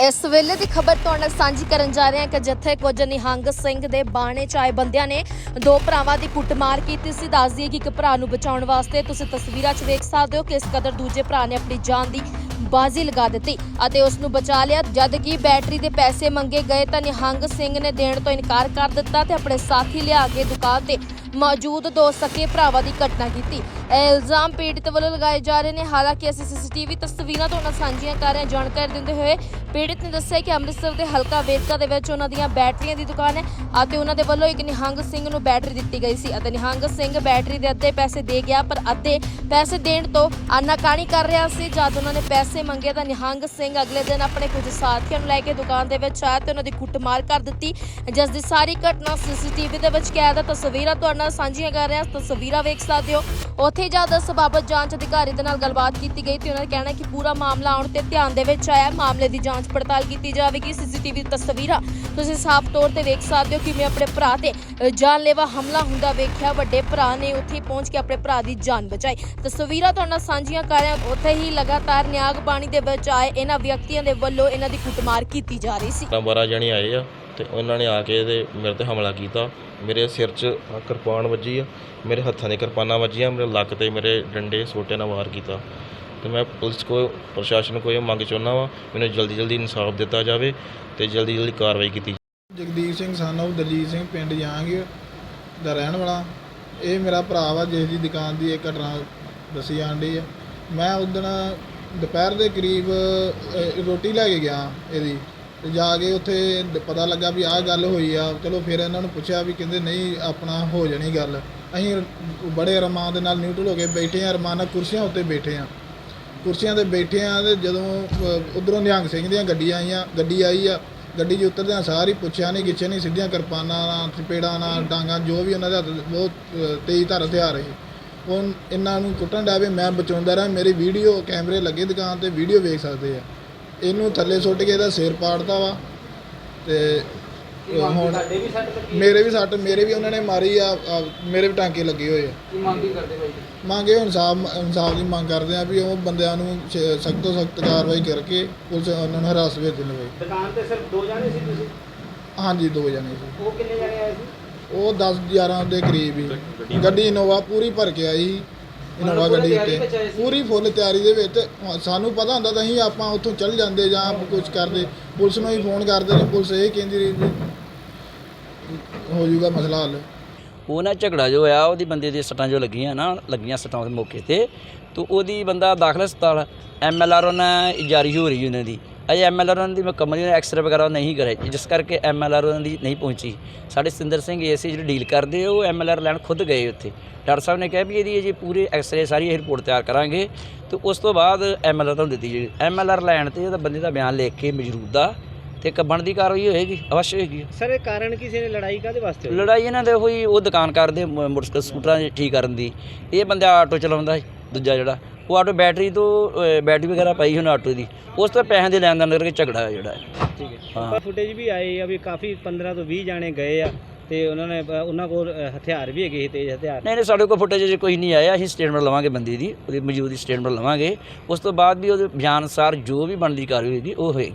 ਇਸ ਵੇਲੇ ਦੀ ਖਬਰ ਤੁਹਾਡੇ ਨਾਲ ਸਾਂਝੀ ਕਰਨ ਜਾ ਰਹੇ ਹਾਂ ਕਿ ਜਿੱਥੇ ਕੁਝ ਨਿਹੰਗ ਸਿੰਘ ਦੇ ਬਾਣੇ ਚ ਆਏ ਬੰਦਿਆਂ ਨੇ ਦੋ ਭਰਾਵਾਂ ਦੀ ਕੁੱਟਮਾਰ ਕੀਤੀ ਸੀ। ਦੱਸ ਦਈਏ ਕਿ ਇੱਕ ਭਰਾ ਨੂੰ ਬਚਾਉਣ ਵਾਸਤੇ ਤੁਸੀਂ ਤਸਵੀਰਾਂ 'ਚ ਵੇਖ ਸਕਦੇ ਹੋ ਕਿ ਇਸ ਕਦਰ ਦੂਜੇ ਭਰਾ ਨੇ ਆਪਣੀ ਜਾਨ ਦੀ ਬਾਜ਼ੀ ਲਗਾ ਦਿੱਤੀ ਅਤੇ ਉਸ ਨੂੰ ਬਚਾ ਲਿਆ। ਜਦ ਕਿ ਬੈਟਰੀ ਦੇ ਪੈਸੇ ਮੰਗੇ ਗਏ ਤਾਂ ਨਿਹੰਗ ਸਿੰਘ ਨੇ ਦੇਣ ਤੋਂ ਇਨਕਾਰ ਕਰ ਦਿੱਤਾ ਤੇ ਆਪਣੇ ਸਾਥੀ ਲਿਆ ਕੇ ਦੁਕਾਨ ਤੇ ਮੌਜੂਦ ਦੋ ਸਕੇ ਭਰਾਵਾਂ ਦੀ ਘਟਨਾ ਕੀਤੀ। ਇਹ ਇਲਜ਼ਾਮ ਪੀੜਤ ਵੱਲੋਂ ਲਗਾਏ ਜਾ ਰਹੇ ਨੇ। ਹਾਲਾਂਕਿ ਅਸੀਂ ਸੀਸੀਟੀਵੀ ਤਸਵੀਰਾਂ ਤੋਂ ਨਾਲ ਸਾਂਝੀਆਂ ਕਰ ਰਹੇ ਹਾਂ। ਜਾਣਕਾਰੀ ਦਿੰਦੇ ਹੋਏ ਪੀੜਤ ਨੇ ਦੱਸਿਆ ਕਿ ਅੰਮ੍ਰਿਤਸਰ ਦੇ ਹਲਕਾ ਵੇਰਕਾ ਦੇ ਵਿੱਚ ਉਹਨਾਂ ਦੀਆਂ ਬੈਟਰੀਆਂ ਦੀ ਦੁਕਾਨ ਹੈ ਅਤੇ ਉਹਨਾਂ ਦੇ ਵੱਲੋਂ ਇੱਕ ਨਿਹੰਗ ਸਿੰਘ ਨੂੰ ਬੈਟਰੀ ਦਿੱਤੀ ਗਈ ਸੀ ਅਤੇ ਨਿਹੰਗ ਸਿੰਘ ਬੈਟਰੀ ਦੇ ਅੱਧੇ ਪੈਸੇ ਦੇ ਗਿਆ, ਪਰ ਅੱਧੇ ਪੈਸੇ ਦੇਣ ਤੋਂ ਆਨਾਕਾਣੀ ਕਰ ਰਿਹਾ ਸੀ, ਜਦ ਉਹਨਾਂ ਨੇ ਪੈਸੇ ਮੰਗੇ ਤਾਂ ਨਿਹੰਗ ਸਿੰਘ ਅਗਲੇ ਦਿਨ ਆਪਣੇ ਕੁਝ ਸਾਥੀਆਂ ਨੂੰ ਲੈ ਕੇ ਦੁਕਾਨ ਦੇ ਵਿੱਚ ਆਇਆ ਤੇ ਉਹਨਾਂ ਦੀ ਕੁੱਟਮਾਰ ਕਰ ਦਿੱਤੀ, ਜਿਸ ਦੀ ਸਾਰੀ ਘਟਨਾ ਸੀਸੀਟੀਵੀ ਦੇ ਵਿੱਚ ਕੈਦ ਹੈ। ਤਸਵੀਰਾਂ ਤੁਹਾਡੇ ਨਾਲ ਸਾਂਝੀਆਂ ਕਰ ਰਿਹਾ, ਤਸਵੀਰਾਂ ਵੇਖ ਸਕਦੇ ਹੋ। ਉੱਥੇ ਜਦ ਇਸ ਬਾਬਤ ਜਾਂਚ ਅਧਿਕਾਰੀ ਦੇ ਨਾਲ ਗੱਲਬਾਤ ਕੀਤੀ ਗਈ ਤੇ ਉਹਨਾਂ ਦਾ ਕਹਿਣਾ ਕਿ ਪੂਰਾ ਮਾਮਲਾ ਆਉਣ ਤੇ ਧਿਆਨ ਦੇ ਵਿੱਚ ਆਇਆ, ਮਾਮਲੇ ਦੀ ਜਾਂਚ ਪੜਤਾਲ ਕੀਤੀ ਜਾਵੇਗੀ, ਸੀਸੀਟੀਵੀ ਤਸਵੀਰਾਂ ਤੁਸੀਂ ਸਾਫ਼ ਤੌਰ ਤੇ ਵੇਖ ਸਕਦੇ ਹੋ ਕਿ ਆਪਣੇ ਭਰਾ ਤੇ ਜਾਨਲੇਵਾ ਹਮਲਾ ਹੁੰਦਾ ਵੇਖਿਆ। ਵੱਡੇ ਭਰਾ ਨੇ ਉੱਥੇ ਪਹੁੰਚ ਕੇ ਆਪਣੇ ਭਰਾ ਦੀ ਜਾਨ ਬਚਾਈ। ਤਸਵੀਰਾਂ ਤੁਹਾਡੇ ਨਾਲ ਸਾਂਝੀਆਂ ਕਰ ਰਹੇ। ਉੱਥੇ ਹੀ ਲਗਾਤਾਰ ਨਿਆਗ ਪਾਣੀ ਦੇ ਵਿੱਚ ਆਏ ਇਹਨਾਂ ਵਿਅਕਤੀਆਂ ਦੇ ਵੱਲੋਂ ਇਹਨਾਂ ਦੀ ਕੁੱਟਮਾਰ ਕੀਤੀ ਜਾ ਰਹੀ ਸੀ। ਤਾਂ 12 ਜਣੇ ਆਏ ਆ ਤੇ ਉਹਨਾਂ ਨੇ ਆ ਕੇ ਤੇ ਮੇਰੇ ਤੇ ਹਮਲਾ ਕੀਤਾ। ਮੇਰੇ ਸਿਰ 'ਚ ਕਿਰਪਾਨ ਵੱਜੀ ਆ, ਮੇਰੇ ਹੱਥਾਂ 'ਤੇ ਕਿਰਪਾਨਾਂ ਵੱਜੀਆਂ, ਮੇਰੇ ਲੱਕ ਤੇ ਮੇਰੇ ਡੰਡੇ ਸੋਟੇ ਨਾਲ ਵਾਰ ਕੀਤਾ। ਤੇ ਮੈਂ ਪੁਲਿਸ ਕੋ ਪ੍ਰਸ਼ਾਸਨ ਕੋ ਇਹ ਮੰਗ ਚਾਹੁੰਦਾ ਵਾਂ ਮੈਨੂੰ ਜਲਦੀ ਜਲਦੀ ਇਨਸਾਫ ਦਿੱਤਾ ਜਾਵੇ ਤੇ ਜਲਦੀ ਜਲਦੀ ਕਾਰਵਾਈ ਕੀਤੀ ਜਗਦੀਪ ਸਿੰਘ ਸਾਨੂੰ ਦਲਜੀਤ ਸਿੰਘ ਪਿੰਡ ਜਾਂਗੇ ਦਾ ਰਹਿਣ ਵਾਲਾ। ਇਹ ਮੇਰਾ ਭਰਾ ਵਾ ਜਿਸ ਦੀ ਦੁਕਾਨ ਦੀ ਇਹ ਘਟਨਾ ਦੱਸੀ ਜਾਂਦੀ ਆ। ਮੈਂ ਉਦੋਂ ਦੁਪਹਿਰ ਦੇ ਕਰੀਬ ਅ, ਰੋਟੀ ਲੈ ਕੇ ਗਿਆ ਇਹਦੀ। ਤੇ ਜਾ ਕੇ ਉੱਥੇ ਦ- ਪਤਾ ਲੱਗਾ ਵੀ ਆਹ ਗੱਲ ਹੋਈ ਆ। ਚਲੋ ਫਿਰ ਇਹਨਾਂ ਨੂੰ ਪੁੱਛਿਆ ਵੀ ਕਹਿੰਦੇ ਨਹੀਂ ਆਪਣਾ ਹੋ ਜਾਣੀ ਗੱਲ। ਅਸੀਂ ਬੜੇ ਅਰਮਾਨ ਦੇ ਨਾਲ ਨਿਊਟਰਲ ਹੋ ਕੇ ਬੈਠੇ ਆ ਅਰਮਾਨ ਨਾਲ ਕੁਰਸੀਆਂ ਉੱਤੇ ਬੈਠੇ ਆ। ਕੁਰਸੀਆਂ ਤੇ ਬੈਠੇ ਆ ਤੇ ਜਦੋਂ ਉਧਰੋਂ ਨਿਹੰਗ ਸਿੰਘ ਦੀਆਂ ਗੱਡੀਆਂ ਆਈਆਂ, ਗੱਡੀ ਆਈ ਆ, ਗੱਡੀ 'ਚ ਉਤਰਦਿਆਂ ਸਾਰੀ ਪੁੱਛਿਆ ਨਹੀਂ ਗਿੱਛੇ ਨਹੀਂ ਸਿੱਧੀਆਂ ਕਿਰਪਾਨਾਂ ਨਾਲ ਚਪੇੜਾਂ ਨਾਲ, ਡਾਂਗਾਂ, ਜੋ ਵੀ ਉਹਨਾਂ ਦੇ ਹੱਥ ਬਹੁਤ ਤੇਜ਼ ਧਾਰ ਹਥਿਆਰ ਸੀ ਉਹ ਇਹਨਾਂ ਨੂੰ ਕੁੱਟਣ ਡਾਵੇ ਮੈਂ ਬਚਾਉਂਦਾ ਰਿਹਾ, ਮੇਰੀ ਵੀਡੀਓ ਕੈਮਰੇ ਲੱਗੇ ਦੁਕਾਨ ਤੇ, ਵੀਡੀਓ ਵੇਖ ਸਕਦੇ ਆ। ਇਹਨੂੰ ਥੱਲੇ ਸੁੱਟ ਕੇ ਇਹਦਾ ਸਿਰ ਪਾੜਦਾ ਵਾ, ਤੇ ਹੁਣ ਮੇਰੇ ਵੀ ਸੱਟ ਮੇਰੇ ਵੀ ਉਹਨਾਂ ਨੇ ਮਾਰੀ ਆ ਆ, ਮੇਰੇ ਵੀ ਟਾਂਕੇ ਲੱਗੇ ਹੋਏ ਆ। ਕੀ ਮੰਗ ਕੀ ਕਰਦੇ ਬਾਈ ਮੰਗੇ ਇਨਸਾਫ ਇਨਸਾਫ ਦੀ ਮੰਗ ਕਰਦੇ ਆ ਵੀ ਉਹ ਬੰਦਿਆਂ ਨੂੰ ਸਖਤ ਤੋਂ ਸਖਤ ਕਾਰਵਾਈ ਕਰਕੇ ਪੁਲਿਸ ਉਹਨਾਂ ਨੂੰ ਹਿਰਾਸਤ ਵਿੱਚ ਲਵੇ ਦੁਕਾਨ ਤੇ ਸਿਰਫ ਦੋ ਜਾਣੇ ਸੀ ਤੁਸੀਂ? ਹਾਂਜੀ ਦੋ ਜਣੇ ਸੀ। ਉਹ ਕਿੰਨੇ ਜਾਣੇ ਆਏ ਸੀ? ਉਹ 10 11 ਦੇ ਕਰੀਬ ਹੀ। ਗੱਡੀ ਇਨੋਵਾ ਪੂਰੀ ਭਰ ਕੇ ਆਈ ਇਨੋਵਾ ਪੂਰੀ ਗੱਡੀ ਤਿਆਰੀ ਉੱਤੇ। ਵਿੱਚ ਆਏ ਸੀ? ਪੂਰੀ ਫੁੱਲ ਤਿਆਰੀ ਦੇ ਵਿੱਚ। ਸਾਨੂੰ ਪਤਾ ਹੁੰਦਾ ਤਾਂ ਅਸੀਂ ਆਪਾਂ ਉੱਥੋਂ ਚੱਲ ਜਾਂਦੇ ਜਾਂ ਕੁਝ ਕਰਦੇ। ਪੁਲਿਸ ਨੂੰ ਹੀ ਫੋਨ ਕਰਦੇ ਨੇ ਪੁਲਿਸ ਇਹ ਕਹਿੰਦੀ ਰਹੀ ਹੋ ਜਾਊਗਾ ਮਸਲਾ ਹੱਲ। ਉਹ ਨਾ ਝਗੜਾ ਜੋ ਆ ਉਹਦੀ ਬੰਦੇ ਦੇ ਸੱਟਾਂ ਜੋ ਲੱਗੀਆਂ ਨਾ, ਲੱਗੀਆਂ ਸੱਟਾਂ ਦੇ ਮੌਕੇ ਤੇ, ਤੋ ਉਹਦੀ ਬੰਦਾ ਦਾਖਲ ਹਸਪਤਾਲ ਐਮਐਲਆਰ ਉਹਨਾਂ ਜਾਰੀ ਹੋ ਰਹੀ ਉਹਨਾਂ ਦੀ। ਅਜੇ ਐਮਐਲਆਰ ਉਹਨਾਂ ਦੀ ਮੁਕੰਮਲ ਐਕਸਰੇ ਵਗੈਰਾ ਉਹ ਨਹੀਂ ਕਰੇ। ਜਿਸ ਕਰਕੇ ਐਮਐਲਆਰ ਉਹਨਾਂ ਦੀ ਨਹੀਂ ਪਹੁੰਚੀ। ਸਾਡੇ ਸਿੰਦਰ ਸਿੰਘ ਏਸੀ ਜਿਹੜੇ ਡੀਲ ਕਰਦੇ, ਉਹ ਐਮਐਲਆਰ ਲੈਣ ਖੁਦ ਗਏ ਉੱਥੇ। ਡਾਕਟਰ ਸਾਹਿਬ ਨੇ ਕਿਹਾ ਵੀ ਇਹਦੀ ਜੀ ਪੂਰੇ ਐਕਸਰੇ ਸਾਰੀ ਇਹ ਰਿਪੋਰਟ ਤਿਆਰ ਕਰਾਂਗੇ, ਤੇ ਉਸ ਤੋਂ ਬਾਅਦ ਐਮਐਲਆਰ ਤੁਹਾਨੂੰ ਦਿੱਤੀ ਜੀ ਐਮਐਲਆਰ ਲੈਣ ਤੇ ਉਹਦਾ ਬੰਦੇ ਦਾ ਬਿਆਨ ਲਿਖ ਕੇ ਮਜਰੂਦਾ ਤੇ ਕੱਬਣ ਦੀ ਕਾਰਵਾਈ ਹੋਏਗੀ ਅਵශ්‍ය ਹੋਏਗੀ। ਸਰ ਇਹ ਕਾਰਨ ਕਿਸੇ ਨੇ ਲੜਾਈ ਕਾਦੇ ਵਾਸਤੇ ਹੋਈ? ਲੜਾਈ ਇਹਨਾਂ ਦੇ ਹੋਈ ਉਹ ਦੁਕਾਨ ਕਰਦੇ ਮੋਟਰਸਾਈਕਲ ਸਕੂਟਰਾਂ ਦੀ ਠੀਕ ਕਰਨ ਦੀ। ਇਹ ਬੰਦਾ ਆਟੋ ਚਲਾਉਂਦਾ ਸੀ ਦੂਜਾ ਜਿਹੜਾ। ਉਹ ਆਟੋ ਬੈਟਰੀ ਤੋਂ ਬੈਟਰੀ ਵਗੈਰਾ ਪਾਈ ਹੁਣ ਆਟੋ ਦੀ। ਉਸ ਤੋਂ ਪੈਸਿਆਂ ਦੇ ਲੈਣ ਦੇਣ ਕਰਕੇ ਝਗੜਾ ਹੈ ਜਿਹੜਾ। ਠੀਕ ਹੈ। ਹਾਂ। ਫੁਟੇਜ ਵੀ ਆਏ ਆ ਵੀ ਕਾਫੀ 15 ਤੋਂ 20 ਜਾਣੇ ਗਏ ਆ ਤੇ ਉਹਨਾਂ ਨੇ ਅ, ਉਹਨਾਂ ਕੋਲ ਅ, ਹਥਿਆਰ ਵੀ ਹੈਗੇ ਸੀ ਤੇਜ਼ ਹਥਿਆਰ। ਨਹੀਂ ਨਹੀਂ ਸਾਡੇ ਕੋਲ ਫੁਟੇਜ ਜੇ ਕੋਈ ਨਹੀਂ ਆਇਆ। ਅਸੀਂ ਸਟੇਟਮੈਂਟ ਲਵਾਂਗੇ ਬੰਦੇ ਦੀ ਉਹਦੀ ਮੌਜੂਦੀ ਸਟੇਟਮੈਂਟ ਲਵਾਂਗੇ। ਉਸ ਤੋਂ ਬਾਅਦ ਵੀ ਉਹਦੇ ਬਿਆਨ ਅਨੁਸਾਰ ਜੋ ਵੀ ਬਣਦੀ ਕਾਰਵਾਈ ਹੋਏਗੀ ਉਹ ਹੋਏਗੀ।